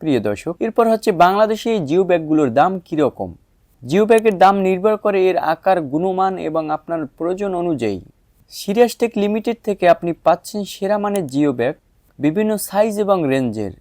প্রিয় দর্শক, এরপর হচ্ছে বাংলাদেশে এই জিও ব্যাগগুলোর দাম কীরকম? জিও ব্যাগের দাম নির্ভর করে এর আকার, গুণমান এবং আপনার প্রয়োজন অনুযায়ী। সিরিয়াস টেক লিমিটেড থেকে আপনি পাচ্ছেন সেরা মানের জিও ব্যাগ বিভিন্ন সাইজ এবং রেঞ্জের।